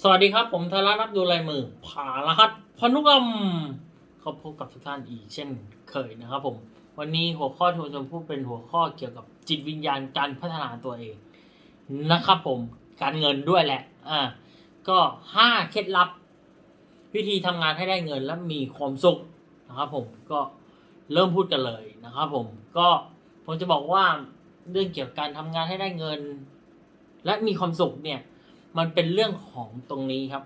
สวัสดีครับ ผมธารารับดูลายมือผารหัสพนุกรรมเขาพบกับทุกท่านอีกเช่นเคยนะครับผม วันนี้หัวข้อที่ผมจะพูดเป็นหัวข้อเกี่ยวกับจิตวิญญาณการพัฒนาตัวเองนะครับผมการเงินด้วยแหละ อ่า ก็ห้าเคล็ดลับ วิธีทำงานให้ได้เงินและมีความสุขนะครับผมก็เริ่มพูดกันเลยนะครับผมก็ผมจะบอกว่าเรื่องเกี่ยวกับการทำงานให้ได้เงิน และมีความสุขเนี่ย มันเป็นเรื่องของตรงนี้ครับ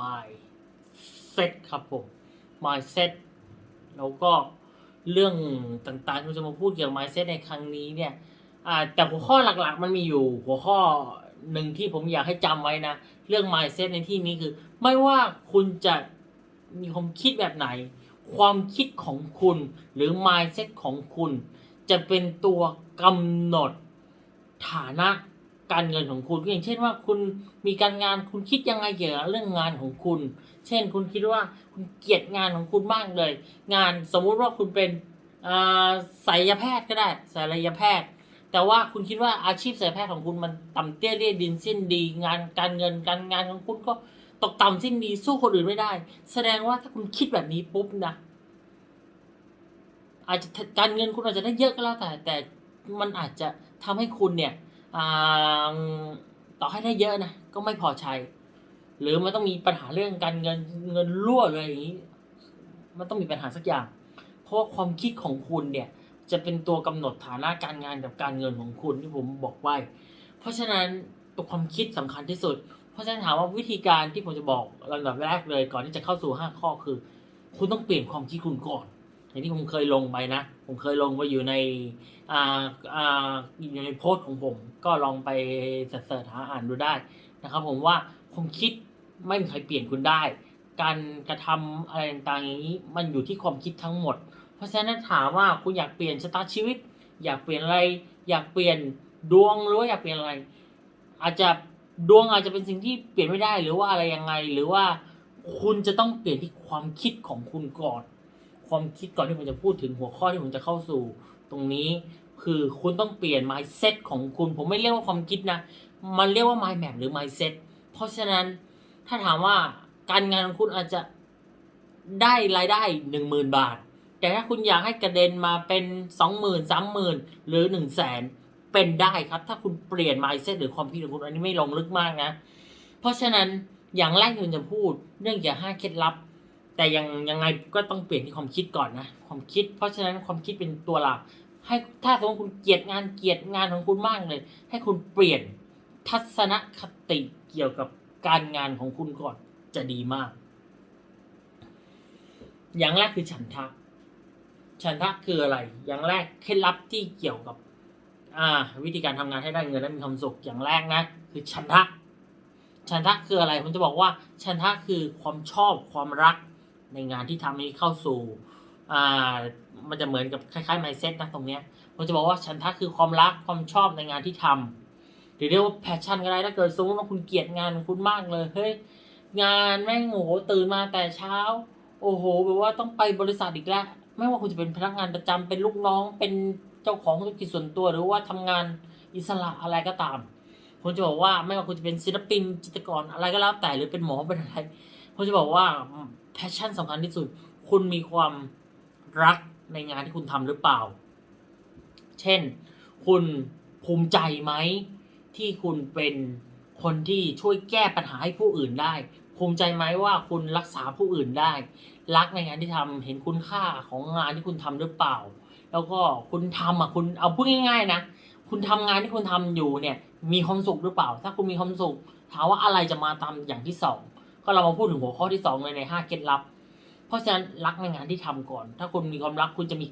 mindset ครับผม mindset แล้วก็เรื่องต่างๆที่จะมาพูดเกี่ยวกับ mindset ในครั้งนี้เนี่ยแต่หัวข้อหลักๆ มันมีอยู่หัวข้อหนึ่งที่ผมอยากให้จำไว้นะ เรื่อง mindset ในที่นี้คือ ไม่ว่าคุณจะมีความคิดแบบไหน ความคิดของคุณหรือ mindset ของคุณ จะเป็นตัวกำหนดฐานะ การเงินของคุณอย่างเช่นว่าคุณมีการงานคุณคิดยังไงเกี่ยวกับเรื่องงานของคุณ เช่นคุณคิดว่าคุณเกลียดงานของคุณมากเลย งานสมมุติว่าคุณเป็นอ่าศัลยแพทย์ก็ได้ศัลยแพทย์ แต่ว่าคุณคิดว่าอาชีพศัลยแพทย์ของคุณมันต่ำเตี้ยเรียดินสิ้นดี งานการเงินการงานของคุณก็ตกต่ำสิ้นดีสู้คนอื่นไม่ได้ แสดงว่าถ้าคุณคิดแบบนี้ปุ๊บนะอาจจะการเงินคุณอาจจะได้เยอะก็แล้วแต่แต่มันอาจจะทำให้คุณเนี่ย ต่อให้ได้เยอะนะก็ไม่พอใช้ หรือมันต้องมีปัญหาเรื่องการเงินเงินรั่วอะไรอย่างนี้ มันต้องมีปัญหาสักอย่าง เพราะว่าความคิดของคุณเนี่ย จะเป็นตัวกำหนดฐานะการงานกับการเงินของคุณที่ผมบอกไว้ เพราะฉะนั้นตัวความคิดสำคัญที่สุด เพราะฉะนั้นถามว่าวิธีการที่ผมจะบอกลำดับแรกเลย ก่อนที่จะเข้าสู่ห้าข้อคือ คุณต้องเปลี่ยนความคิดคุณก่อนอย่างที่ผมเคยลงไปนะ ผมเคยลงไปอยู่ในอ่าอ่าอยู่ในโพสต์ของผม ก็ลองไปเสิร์ชหาอ่านดูได้นะครับผมว่าความคิดไม่มีใครเปลี่ยนคุณได้ การกระทำอะไรต่างๆอย่างนี้ มันอยู่ที่ความคิดทั้งหมด เพราะฉะนั้นถามว่าคุณอยากเปลี่ยนชะตาชีวิต อยากเปลี่ยนอะไร อยากเปลี่ยนดวงหรือว่าอยากเปลี่ยนอะไร อาจจะดวงอาจจะเป็นสิ่งที่เปลี่ยนไม่ได้หรือว่าอะไรยังไง หรือว่าคุณจะต้องเปลี่ยนที่ความคิดของคุณก่อน ความคิดก่อนที่ผมจะพูดถึงหัวข้อที่ผมจะเข้าสู่ตรงนี้ คือคุณต้องเปลี่ยน mindset ของคุณ ผมไม่เรียกว่าความคิดนะ มันเรียกว่า mind map หรือ mindset เพราะฉะนั้นถ้าถามว่าการงานของคุณอาจจะได้รายได้หนึ่งหมื่นบาท แต่ถ้าคุณอยากให้กระเด็นมาเป็นสองหมื่นสามหมื่นหรือหนึ่งแสนเป็นได้ครับ ถ้าคุณเปลี่ยน mindset หรือความคิดของคุณอันนี้ไม่ลงลึกมากนะ เพราะฉะนั้นอย่างแรกที่ผมจะพูดเรื่องอย่าห้าเคล็ดลับ แต่ยังยังไงก็ต้องเปลี่ยนที่ความคิดก่อนนะ ความคิด เพราะฉะนั้นความคิดเป็นตัวหลัก ให้ถ้าสมมติคุณเกลียดงานเกลียดงานของคุณมากเลย ให้คุณเปลี่ยนทัศนคติเกี่ยวกับการงานของคุณก่อนจะดีมาก อย่างแรกคือฉันทะ ฉันทะคืออะไร อย่างแรกเคล็ดลับที่เกี่ยวกับ อ่า วิธีการทำงานให้ได้เงินและมีความสุขอย่างแรกนะ คือฉันทะ ฉันทะคืออะไรผมจะบอกว่า ฉันทะคือความชอบความรัก ในงานที่ทำนี้เข้าสู่อ่ามันจะเหมือนกับคล้ายๆ mindset นะตรงเนี้ยผมจะบอกว่าฉันทะคือความรักความชอบในงานที่ทำหรือเรียกว่า passion ก็ได้ถ้าเกิดสมมติว่าคุณเกลียดงานคุณมากเลยเฮ้ยงานแม่งโอ้โหตื่นมาแต่เช้า โอ้โหแบบว่าต้องไปบริษัทอีกแล้วไม่ว่าคุณจะเป็นพนักงานประจำเป็นลูกน้อง เป็นเจ้าของธุรกิจส่วนตัว หรือว่าทำงานอิสระอะไรก็ตามผมจะบอกว่าไม่ว่าคุณจะเป็นศิลปินจิตรกรอะไรก็แล้วแต่หรือเป็นหมอเป็นอะไรผมจะบอกว่า พชชั่นสำคัญที่สุด คุณมีความรักในงานที่คุณทำหรือเปล่า เช่น คุณภูมิใจไหม ที่คุณเป็นคนที่ช่วยแก้ปัญหาให้ผู้อื่นได้ ภูมิใจไหมว่าคุณรักษาผู้อื่นได้ รักในงานที่ทำเห็นคุณค่าของงานที่คุณทำหรือเปล่า แล้วก็คุณทำอะคุณเอาพูดง่ายๆนะคุณทำงานที่คุณทำอยู่เนี่ย มีความสุขหรือเปล่า ถ้าคุณมีความสุขถามว่าอะไรจะมาตามอย่างที่สอง ก็เรามาพูดถึงหัวข้อที่สองเลยในห้าเคล็ดลับ เพราะฉะนั้นรักในงานที่ทำก่อน ถ้าคุณมีความรักคุณจะมี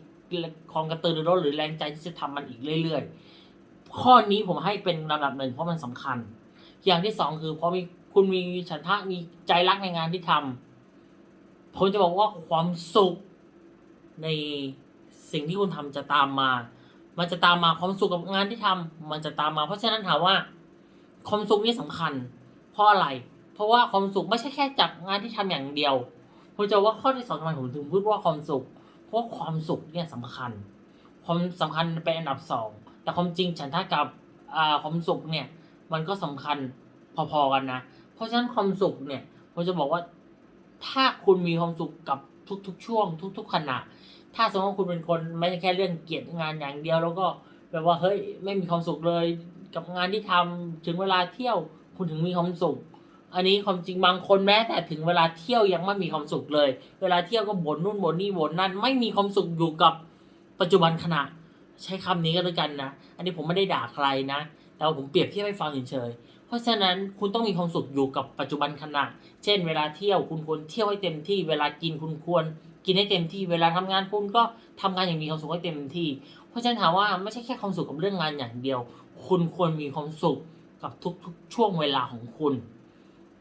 ความกระตือรือร้นหรือแรงใจที่จะทำมันอีกเรื่อย ๆ ข้อนี้ผมให้เป็นลำดับหนึ่งเพราะมันสำคัญ อย่างที่สองคือพอมีคุณมีฉันทะมีใจรักในงานที่ทำผมจะบอกว่าความสุขในสิ่งที่คุณทำจะตามมา มันจะตามมาความสุขกับงานที่ทำมันจะตามมา เพราะฉะนั้นถามว่าความสุขนี่สำคัญ เพราะอะไร เพราะว่าความสุขไม่ใช่แค่จากงานที่ทำอย่างเดียวผมจะว่าข้อที่สองทำไมผมถึงพูดว่าความสุข เพราะความสุขเนี่ยสำคัญ ความสำคัญเป็นอันดับสองแต่ความจริงฉันถ้ากับอ่าความสุขเนี่ย มันก็สำคัญพอๆกันนะเพเพราะฉะนั้นความสุขเนี่ยผมจะบอกว่าถ้าคุณมีความสุขกับทุกๆ ช่วง ทุก ๆ ขณะ ถ้าสมมติว่าคุณเป็นคนไม่ใช่แค่เรื่องเกลียดงานอย่างเดียวแล้วก็แบบว่าเฮ้ยไม่มีความสุขเลย กับงานที่ทำถึงเวลาเที่ยว คุณถึงมีความสุข อันนี้ความจริงบางคนแม้แต่ถึงเวลาเที่ยวยังไม่มีความสุขเลย เวลาเที่ยวก็บ่นนู่นบ่นนี่บ่นนั่น ไม่มีความสุขอยู่กับปัจจุบันขณะ ใช้คำนี้ก็แล้วกันนะ อันนี้ผมไม่ได้ด่าใครนะ แต่ผมเปรียบเทียบให้ฟังเฉยๆ เพราะฉะนั้นคุณต้องมีความสุขอยู่กับปัจจุบันขณะ เช่น เวลาเที่ยวคุณควรเที่ยวให้เต็มที่ เวลากินคุณควร กินให้เต็มที่ เวลาทำงานคุณก็ทำงานอย่างมีความสุขให้เต็มที่ เพราะฉะนั้นถามว่าไม่ใช่แค่ความสุขกับเรื่องงานอย่างเดียว คุณควรมีความสุขกับทุกๆ ช่วงเวลาของคุณ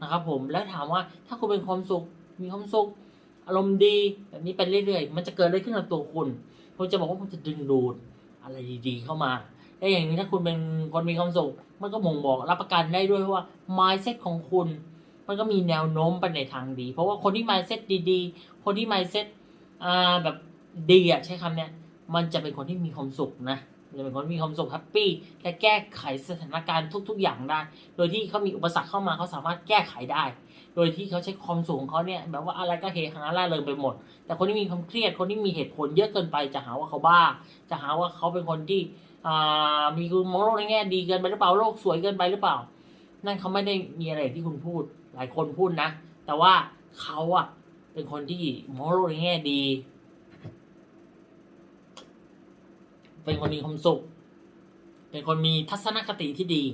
นะครับผมแล้วถามว่าถ้าคุณเป็นความสุขมีความสุขอารมณ์ดีแบบนี้ไปเรื่อยๆ มันจะเกิดอะไรขึ้นกับตัวคุณผมจะบอกว่ามันจะดึงดูดอะไรดีๆเข้ามาและอย่างนี้ถ้าคุณเป็นคนมีความสุขมันก็บ่งบอกรับประกันได้ด้วยว่า mindset ของคุณ มันก็มีแนวโน้มไปในทางดี เพราะว่าคนที่ mindset ดีๆ คนที่ mindset อ่าแบบดีอะใช้คำเนี้ยมันจะเป็นคนที่มีความสุขนะ จะเป็นคนมีความสุขแฮปปี้และแก้ไขสถานการณ์ทุก ๆ อย่างได้ โดยที่เขามีอุปสรรคเข้ามาเขาสามารถแก้ไขได้ โดยที่เขาใช้ความสุขของเขาเนี่ยแบบว่าอะไรก็เฮฮาล่าเริงไปหมด แต่คนที่มีความเครียดคนที่มีเหตุผลเยอะเกินไปจะหาว่าเขาบ้า จะหาว่าเขาเป็นคนที่อ่ามีคุณมองโลกในแง่ดีเกินไปหรือเปล่าโลกสวยเกินไปหรือเปล่า นั่นเขาไม่ได้มีอะไรที่คุณพูด หลายคนพูดนะ แต่ว่าเขาอะเป็นคนที่มองโลกในแง่ดี เป็นคนมีความสุข เป็นคนมีทัศนคติที่ดี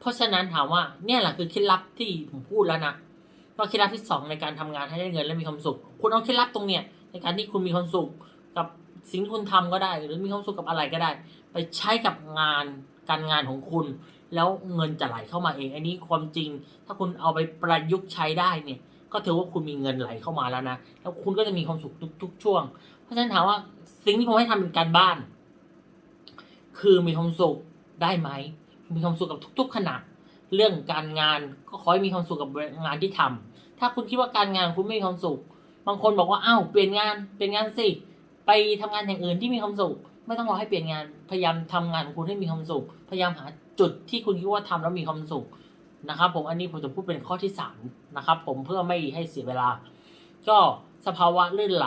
เพราะฉะนั้นถามว่าเนี่ยแหละคือเคล็ดลับที่ผมพูดแล้วนะก็เคล็ดลับที่สองในการทำงานให้ได้เงินและมีความสุข คุณเอาเคล็ดลับตรงเนี้ยในการที่คุณมีความสุขกับสิ่งที่คุณทำก็ได้ หรือมีความสุขกับอะไรก็ได้ ไปใช้กับงานการงานของคุณ แล้วเงินจะไหลเข้ามาเอง อันนี้ความจริง ถ้าคุณเอาไปประยุกต์ใช้ได้เนี่ย ก็ถือว่าคุณมีเงินไหลเข้ามาแล้วนะ แล้วคุณก็จะมีความสุขทุก ๆ ช่วง เพราะฉะนั้นถามว่าสิ่งที่ผมให้ทำเป็นการบ้าน คือมีความสุขได้ไหม มีความสุขกับทุก ๆ ขณะ เรื่องการงานก็ขอให้มีความสุขกับงานที่ทำถ้าคุณคิดว่าการงานคุณไม่มีความสุข บางคนบอกว่าอ้าวเปลี่ยนงานเปลี่ยนงานสิ ไปทำงานอย่างอื่นที่มีความสุข ไม่ต้องรอให้เปลี่ยนงาน พยายามทำงานของคุณให้มีความสุข พยายามหาจุดที่คุณคิดว่าทำแล้วมีความสุขนะครับ ผมอันนี้ผมจะพูดเป็นข้อที่สามนะครับผมเพื่อไม่ให้เสียเวลา ก็สภาวะลื่นไหล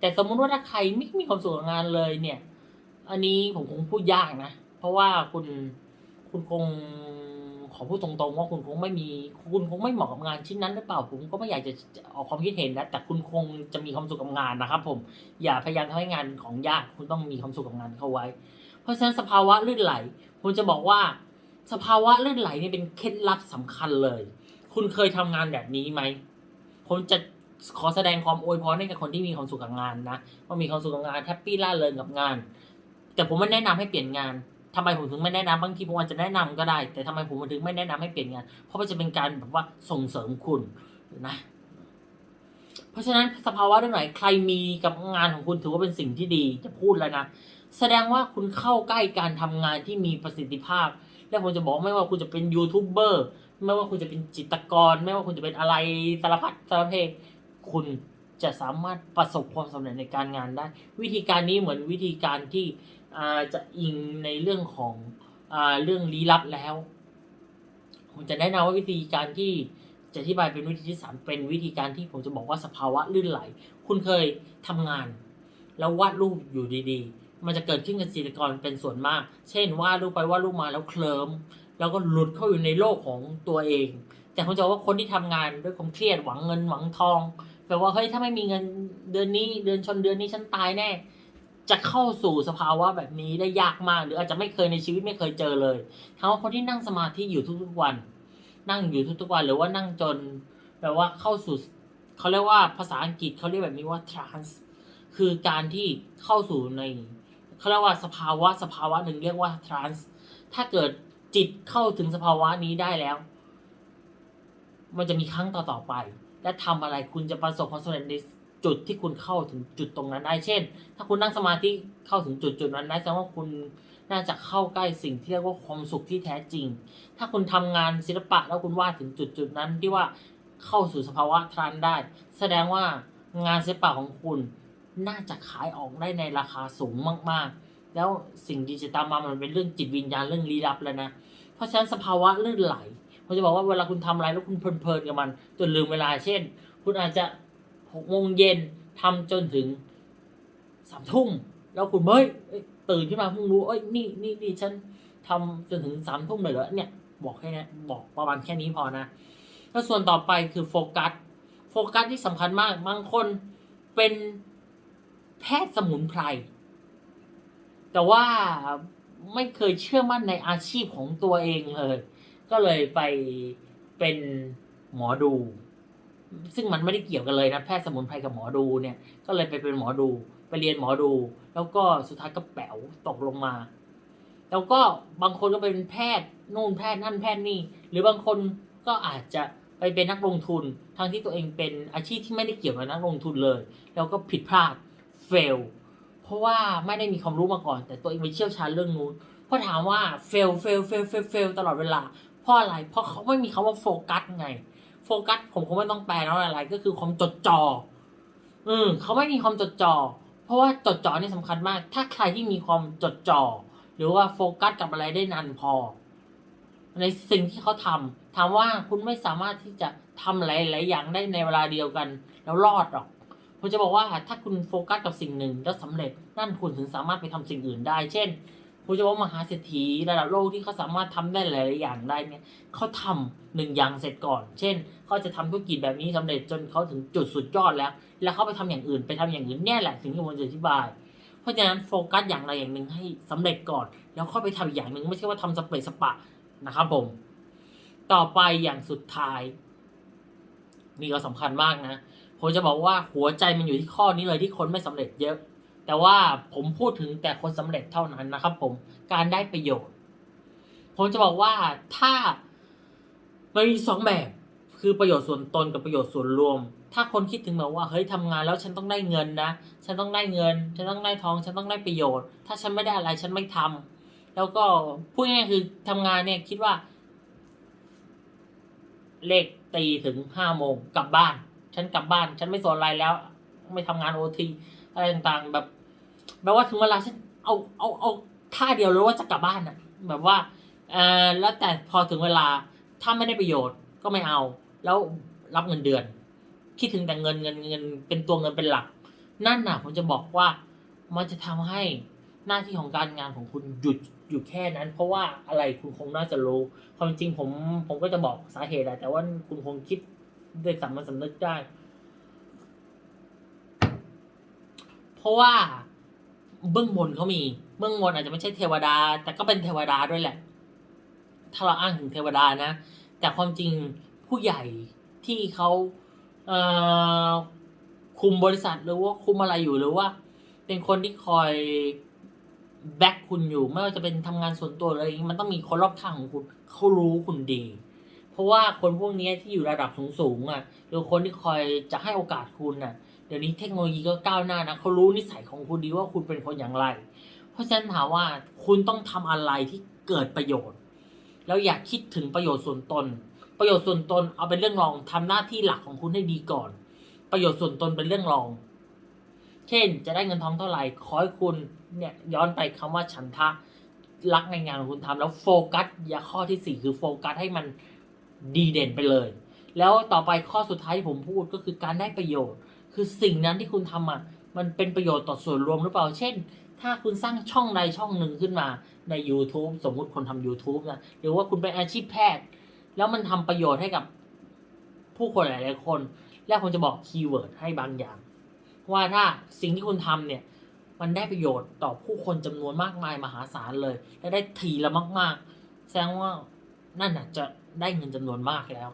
แต่สมมุติว่าถ้าใครไม่มีความสุขกับงานเลยเนี่ย อันนี้ผมคงพูดยากนะ เพราะว่าคุณคุณคงขอพูดตรงๆว่าคุณคงไม่มีคุณคงไม่เหมาะกับงานชิ้นนั้นหรือเปล่าผมก็ไม่อยากจะออกความคิดเห็นนะแต่คุณคงจะมีความสุขกับงานนะครับ ผมอย่าพยายามทำให้งานของยากคุณต้องมีความสุขกับงานเข้าไว้ เพราะฉะนั้นสภาวะลื่นไหลผมจะบอกว่า สภาวะลื่นไหลนี่เป็นเคล็ดลับสำคัญเลย คุณเคยทำงานแบบนี้ไหมผมจะขอแสดงความอวยพรให้กับคนที่มีความสุขกับงานนะว่ามีความสุขกับงานแฮปปี้ล่าเริงกับงาน แต่ผมไม่แนะนำให้เปลี่ยนงานทำไมผมถึงไม่แนะนำบางทีผมอาจจะแนะนำก็ได้ แต่ทำไมผมถึงไม่แนะนำให้เปลี่ยนงาน เพราะมันจะเป็นการแบบว่าส่งเสริมคุณนะ เพราะฉะนั้นสภาวะเรื่องไหนใครมีกับงานของคุณถือว่าเป็นสิ่งที่ดีจะพูดแล้วนะแสดงว่าคุณเข้าใกล้การทำงานที่มีประสิทธิภาพ และผมจะบอกไม่ว่าคุณจะเป็นยูทูบเบอร์ไม่ว่าคุณจะเป็นจิตกร ไม่ว่าคุณจะเป็นอะไรสารพัดสารเพคุณจะสามารถประสบความสำเร็จในการงานได้ วิธีการนี้เหมือนวิธีการที่ จะอิงในเรื่องของอเรื่องลี้ลับแล้ว ผมจะแนะนำว่าวิธีการที่จะอธิบายเป็นวิธีที่สามเป็นวิธีการที่ผมจะบอกว่าสภาวะลื่นไหล คุณเคยทำงาน แล้ววาดรูปอยู่ดีๆ มันจะเกิดขึ้นกับจิตกรเป็นส่วนมาก เช่นวาดรูปไปวาดรูปมาแล้วเคลิ้มแล้วก็หลุดเข้าอยู่ในโลกของตัวเอง แต่ผมจะบอกว่าคนที่ทำงานด้วยความเครียดหวังเงินหวังทองแปลว่าเฮ้ยถ้าไม่มีเงินเดือนนี้เดือนชนเดือนนี้ฉันตายแน่ จะเข้าสู่สภาวะแบบนี้ได้ยากมาก หรืออาจจะไม่เคยในชีวิตไม่เคยเจอเลยทั้งว่าคนที่นั่งสมาธิอยู่ทุกๆวัน นั่งอยู่ทุกๆวัน หรือว่านั่งจนแปลว่าเข้าสู่เขาเรียกว่าภาษาอังกฤษเขาเรียกแบบนี้ว่า trance คือการที่เข้าสู่ในเขาเรียกว่าสภาวะสภาวะหนึ่งเรียกว่า trance ถ้าเกิดจิตเข้าถึงสภาวะนี้ได้แล้ว มันจะมีครั้งต่อๆไป และทำอะไรคุณจะประสบความสำเร็จใน จุดที่คุณเข้าถึงจุดตรงนั้นได้เช่น ถ้าคุณนั่งสมาธิเข้าถึงจุดจุดนั้นได้แสดงว่าคุณน่าจะเข้าใกล้สิ่งที่เรียกว่าความสุขที่แท้จริง ถ้าคุณทำงานศิลปะแล้วคุณวาดถึงจุดจุดนั้นที่ว่าเข้าสู่สภาวะทรานได้ แสดงว่างานศิลปะของคุณน่าจะขายออกได้ในราคาสูงมากๆ แล้วสิ่งดีจะตามมามันเป็นเรื่องจิตวิญญาณเรื่องลี้ลับแล้วนะ เพราะฉะนั้นสภาวะลื่นไหลผมจะบอกว่าเวลาคุณทำอะไรแล้วคุณเพลินๆกับมันจนลืมเวลา เช่น คุณอาจจะ หกโมงเย็นทำจนถึงสามทุ่มแล้วคุณเฮ้ยเอ้ยตื่นขึ้นมาเพิ่งรู้เอ้ยนี่นี่นี่ฉันทำจนถึงสามทุ่มเลยเหรอเนี่ย บอกแค่นี้บอกประมาณแค่นี้พอนะแล้วส่วนต่อไปคือโฟกัสโฟกัสที่สำคัญมากบางคนเป็นแพทย์สมุนไพรแต่ว่าไม่เคยเชื่อมั่นในอาชีพของตัวเองเลย ก็เลยไปเป็นหมอดู ซึ่งมันไม่ได้เกี่ยวกันเลยนะแพทย์สมุนไพรกับหมอดูเนี่ย ก็เลยไปเป็นหมอดูไปเรียนหมอดู แล้วก็สุดท้ายก็แป๋วตกลงมา แล้วก็บางคนก็เป็นแพทย์นู่นแพทย์นั่นแพทย์นี่ หรือบางคนก็อาจจะไปเป็นนักลงทุนทั้งที่ตัวเองเป็นอาชีพที่ไม่ได้เกี่ยวกับนักลงทุนเลย แล้วก็ผิดพลาด fail เพราะว่าไม่ได้มีความรู้มาก่อน แต่ตัวเองไปเชี่ยวชาญเรื่องนู้นพราะถามว่า fail fail fail fail fail ตลอดเวลาเพราะอะไรเพราะเขาไม่มีคำว่าโฟกัสไง โฟกัสผมคงไม่ต้องแปลแล้วอะไรก็คือความจดจ่ออืมเขาไม่มีความจดจ่อเพราะว่าจดจ่อนี่สำคัญมาก ถ้าใครที่มีความจดจ่อหรือว่าโฟกัสกับอะไรได้นานพอ ในสิ่งที่เขาทำถามว่าคุณไม่สามารถที่จะทำหลายๆอย่างได้ในเวลาเดียวกัน แล้วรอดหรอกผมจะบอกว่าถ้าคุณโฟกัสกับสิ่งหนึ่งแล้วสำเร็จนั่นคุณถึงสามารถไปทำสิ่งอื่นได้ เช่น ผมจะบอกว่ามหาเศรษฐีระดับโลกที่เขาสามารถทำได้หลาย ๆ อย่างได้เนี่ยเขาทำหนึ่งอย่างเสร็จก่อน เช่นเขาจะทำธุรกิจแบบนี้สำเร็จจนเขาถึงจุดสุดยอดแล้ว แล้วเขาไปทำอย่างอื่นไปทำอย่างอื่นเนี่ยแหละสิ่งที่ผมจะอธิบาย เพราะฉะนั้นโฟกัสอย่างใดอย่างหนึ่งให้สำเร็จก่อน แล้วค่อยไปทำอีกอย่างหนึ่งไม่ใช่ว่าทำสเปรย์สปะนะครับผม ต่อไปอย่างสุดท้ายนี่ก็สำคัญมากนะผมจะบอกว่าหัวใจมันอยู่ที่ข้อนี้เลยที่คนไม่สำเร็จเยอะ แต่ว่าผมพูดถึงแต่คนสำเร็จเท่านั้นนะครับผมการได้ประโยชน์ ผมจะบอกว่าถ้ามันมีสองแบบคือประโยชน์ส่วนตนกับประโยชน์ส่วนรวม ถ้าคนคิดถึงแบบว่าเฮ้ยทำงานแล้วฉันต้องได้เงินนะ ฉันต้องได้เงิน ฉันต้องได้ทอง ฉันต้องได้ประโยชน์ ถ้าฉันไม่ได้อะไรฉันไม่ทำแล้วก็พูดง่ายๆคือทำงานเนี่ยคิดว่า เลขตีถึงห้าโมงกลับบ้าน ฉันกลับบ้าน ฉันไม่สนอะไรแล้ว ไม่ทำงานโอที อะไรต่างๆ แบบแบบว่าถึงเวลาฉันเอาเอาเอาท่าเดียวเลยว่าจะกลับบ้านอะแบบว่าเออแล้วแต่พอถึงเวลาถ้าไม่ได้ประโยชน์ก็ไม่เอา แล้วรับเงินเดือน คิดถึงแต่เงินเงินเงินเป็นตัวเงินเป็นหลัก นั่นน่ะผมจะบอกว่ามันจะทำให้หน้าที่ของการงานของคุณหยุดอยู่แค่นั้น เพราะว่าอะไรคุณคงน่าจะรู้ ความจริงผมผมก็จะบอกสาเหตุแหละแต่ว่าคุณคงคิดด้วยสามัญสำนึกได้ เพราะว่าเบื้องบนเขามี เบื้องบนอาจจะไม่ใช่เทวดา แต่ก็เป็นเทวดาด้วยแหละ ถ้าเราอ้างถึงเทวดานะ แต่ความจริงผู้ใหญ่ที่เขาเอ่อคุมบริษัทหรือว่าคุมอะไรอยู่หรือว่า เป็นคนที่คอยแบ็คคุณอยู่ไม่ว่าจะเป็นทำงานส่วนตัวอะไรอย่างนี้มันต้องมีคนรอบข้างของคุณเขารู้คุณดี เพราะว่าคนพวกนี้ที่อยู่ระดับสูงๆอะหรือคนที่คอยจะให้โอกาสคุณน่ะ เดี๋ยวนี้เทคโนโลยีก็ก้าวหน้านะเขารู้นิสัยของคุณดีว่าคุณเป็นคนอย่างไร เพราะฉะนั้นถามว่าคุณต้องทำอะไรที่เกิดประโยชน์ แล้วอย่าคิดถึงประโยชน์ส่วนตน ประโยชน์ส่วนตนเอาเป็นเรื่องรองทำหน้าที่หลักของคุณให้ดีก่อน ประโยชน์ส่วนตนเป็นเรื่องรอง เช่น จะได้เงินทองเท่าไหร่ขอให้คุณเนี่ยย้อนไปคำว่าฉันทะรักในงานของคุณทำแล้วโฟกัสอย่าข้อที่สี่คือโฟกัสให้มันดีเด่นไปเลย แล้วต่อไปข้อสุดท้ายที่ผมพูดก็คือการได้ประโยชน์ คือสิ่งนั้นที่คุณทำอะมันเป็นประโยชน์ต่อส่วนรวมหรือเปล่า เช่น ถ้าคุณสร้างช่องใดช่องหนึ่งขึ้นมาใน YouTube สมมุติคนทำ YouTube นะ หรือว่าคุณเป็นอาชีพแพทย์ แล้วมันทำประโยชน์ให้กับผู้คนหลายๆคน แล้วผมจะบอกคีย์เวิร์ดให้บางอย่าง ว่าถ้าสิ่งที่คุณทำเนี่ย มันได้ประโยชน์ต่อผู้คนจำนวนมากมายมหาศาลเลย และได้ทีละมาก ๆ แสดงว่านั่นน่ะจะได้เงินจำนวนมากแล้ว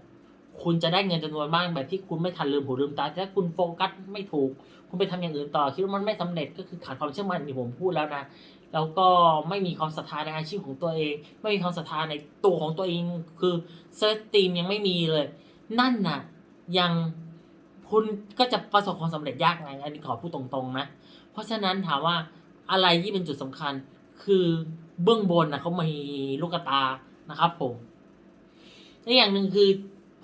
คุณจะได้เงินจำนวนมากแบบที่คุณไม่ทันลืมหูลืมตาแต่ถ้าคุณโฟกัสไม่ถูก คุณไปทำอย่างอื่นต่อ คิดว่ามันไม่สำเร็จก็คือขาดความเชื่อมั่นที่ผมพูดแล้วนะแล้วก็ไม่มีความศรัทธาในอาชีพของตัวเอง ไม่มีความศรัทธาในตัวของตัวเอง คือเซอร์ตีมยังไม่มีเลย นั่นน่ะยังคุณก็จะประสบความสำเร็จยากไงอันนี้ขอพูดตรงๆนะ เพราะฉะนั้นถามว่าอะไรที่เป็นจุดสำคัญคือเบื้องบนนะเขามีลูกตานะครับผมและอย่างหนึ่งคือ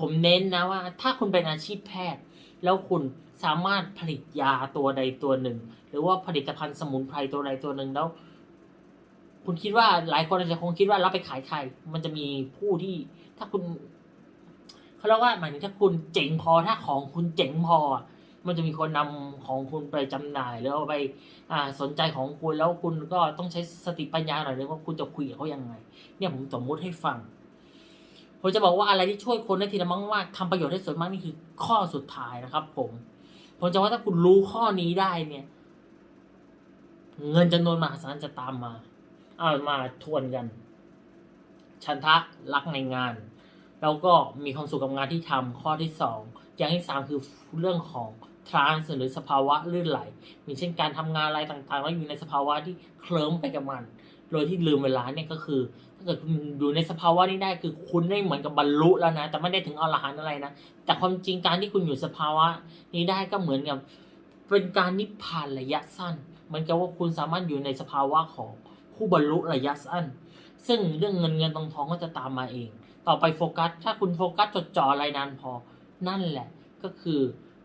ผมเน้นนะว่า ถ้าคุณเป็นอาชีพแพทย์ แล้วคุณสามารถผลิตยาตัวใดตัวหนึ่ง หรือว่าผลิตภัณฑ์สมุนไพรตัวใดตัวหนึ่งแล้ว คุณคิดว่าหลายคนอาจจะคงคิดว่ารับไปขายใคร มันจะมีผู้ที่ ถ้าคุณเขาเรียกว่าหมายถึงถ้าคุณเจ๋งพอถ้าของคุณเจ๋งพอ มันจะมีคนนำของคุณไปจำหน่ายหรือเอาไปอ่าสนใจของคุณแล้วคุณก็ต้องใช้สติปัญญาหน่อยนึงว่าคุณจะคุยกับเขายังไง เนี่ยผมสมมุติให้ฟัง ผมจะบอกว่าอะไรที่ช่วยคนได้ทีละมากๆทำประโยชน์ได้ส่วนมากนี่คือข้อสุดท้ายนะครับ ผมผมจะว่าถ้าคุณรู้ข้อนี้ได้เนี่ย เงินจำนวนมหาศาลจะตามมา เอามาทวนกัน ชันทะรักในงาน แล้วก็มีความสุขกับงานที่ทำข้อที่สองอย่างที่สามคือเรื่องของทรานส์หรือสภาวะลื่นไหล มีเช่นการทำงานอะไรต่างๆ แล้วอยู่ในสภาวะที่เคลิ้มไปกับมัน โดยที่ลืมเวลาเนี่ยก็คือ ถ้าเกิดคุณอยู่ในสภาวะนี้ได้คือคุณได้เหมือนกับบรรลุแล้วนะ แต่ไม่ได้ถึงอรหันต์อะไรนะ แต่ความจริงการที่คุณอยู่สภาวะนี้ได้ก็เหมือนกับเป็นการนิพพานระยะสั้นเหมือนกับว่าคุณสามารถอยู่ในสภาวะของผู้บรรลุระยะสั้น ซึ่งเรื่องเงินเงินทองทองก็จะตามมาเอง ต่อไปโฟกัส ถ้าคุณโฟกัสจดจ่ออะไรนานพอ นั่นแหละก็คือ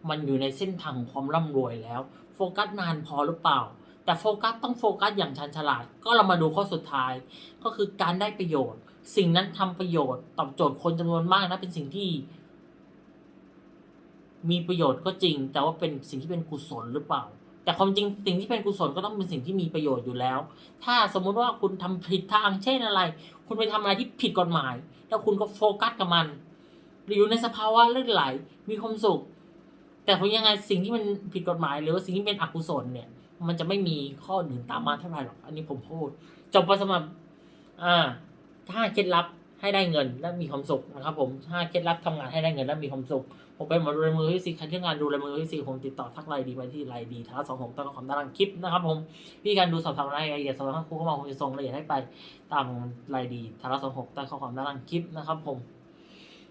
มันอยู่ในเส้นทางของความร่ำรวยแล้ว โฟกัสนานพอหรือเปล่า แต่โฟกัสต้องโฟกัสอย่างชันฉลาด ก็เรามาดูข้อสุดท้าย ก็คือการได้ประโยชน์ สิ่งนั้นทำประโยชน์ตอบโจทย์คนจำนวนมากนะเป็นสิ่งที่ มีประโยชน์ก็จริง แต่ว่าเป็นสิ่งที่เป็นกุศลหรือเปล่า แต่ความจริงสิ่งที่เป็นกุศลก็ต้องเป็นสิ่งที่มีประโยชน์อยู่แล้ว ถ้าสมมุติว่าคุณทำผิดทางเช่นอะไร คุณไปทำอะไรที่ผิดกฎหมาย แล้วคุณก็โฟกัสกับมันหรืออยู่ในสภาวะเลื่นไหลมีความสุข แต่ผมยังไงสิ่งที่มันผิดกฎหมาย หรือว่าสิ่งที่เป็นอกุศลเนี่ย มันจะไม่มีข้ออื่นตามมาเท่าไหร่หรอก อันนี้ผมพูด จบไปสำหรับอ่าถ้าเคล็ดลับให้ได้เงินและมีความสุขนะครับ ผมถ้าเคล็ดลับทำงานให้ได้เงินและมีความสุข ผมไปหมดดูลายมือที่สี่ใครที่งานดูลายมือที่สี่ผมติดต่อทักไลน์ดีไปที่ไลน์ดีท้าสองหกตั้งคำด้านล่างคลิปนะครับผมวิธีการดูสอบถามรายละเอียดสอบถามครูเข้ามาผมจะส่งรายละเอียดให้ไปตามไลน์ดีท้าสองหกต้ข้อความด้านล่างคลิปนะครับ ผม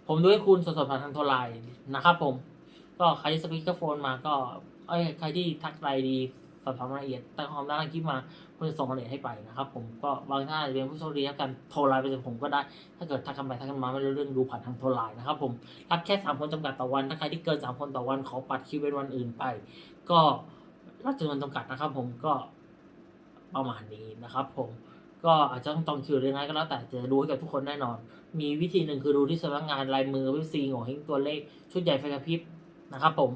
ผมดูให้คุณสดๆผ่านทางโทรไลน์นะครับ ผม ก็ใครที่สปีกเกอร์โฟนมาก็เอ้ยใครที่ทักไลน์ดี อบถามรายละเอียดใต้ความด้านล่างคลิปมาผมจะส่งรายละเอียดให้ไปนะครับ ผมก็บางท่านอาจจะเป็นผู้โชคดีแล้วกันโทรไลน์ไปถึงผมก็ได้ ถ้าเกิดทักกันไปทักกันมาไม่รู้เรื่องดูผ่านทางโทรไลน์นะครับผมรับแค่สามคนจำกัดต่อวันถ้าใครที่เกินสามคนต่อวันขอปัดคิวเป็นวันอื่นไป ก็รับจำนวนจำกัดนะครับ ผมก็ประมาณนี้นะครับ ผมก็อาจจะต้องจองคิวหรือยังไงก็แล้วแต่จะดูให้กับทุกคนแน่นอน มีวิธีหนึ่งคือดูที่สำนักงานลายมือวิซีโง่เฮงตัวเลขชุดใหญ่ไฟกระพริบนะครับผม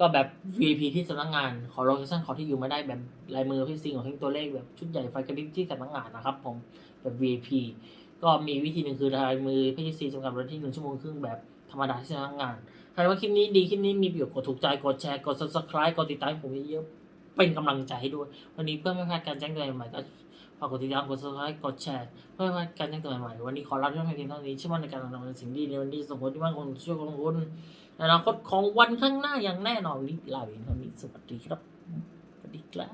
ก็แบบ VIP ที่สำนักงาน ขอโลเคชั่นขอที่อยู่มาได้แบบลายมือพี่ซิงของเฮงตัวเลขแบบชุดใหญ่ไฟกระพริบที่สำนักงานนะครับผมแบบ VIP ก็มีวิธีหนึ่งคือลายมือพี่ซีจำกัดเวันที่หนึ่งชั่วโมงครึ่งแบบธรรมดาที่สำนักงานใครว่าคลิปนี้ดีคลิปนี้มีประโยชน์กดถูกใจกดแชร์กด subscribe กดติดตามผมเยอะๆเป็นกำลังใจให้ด้วย วันนี้เพื่อไม่พลาดการแจ้งเตือนใหม่ๆก็ฝากกดติดตามกด subscribe กดแชร์เพื่อไม่พลาดการแจ้งเตือนใหม่ๆวันนี้ขอรับเรื่องเพียงเท่านี้เชื่อมั่นในการทำงานสิ่งดีในวันนี้ส่งผลที่มั่นคงช่วยของคุณใน อนาคตของวันข้างหน้าอย่างแน่นอนนี้ลาวินท่านี้สวัสดีครับ สวัสดีครับ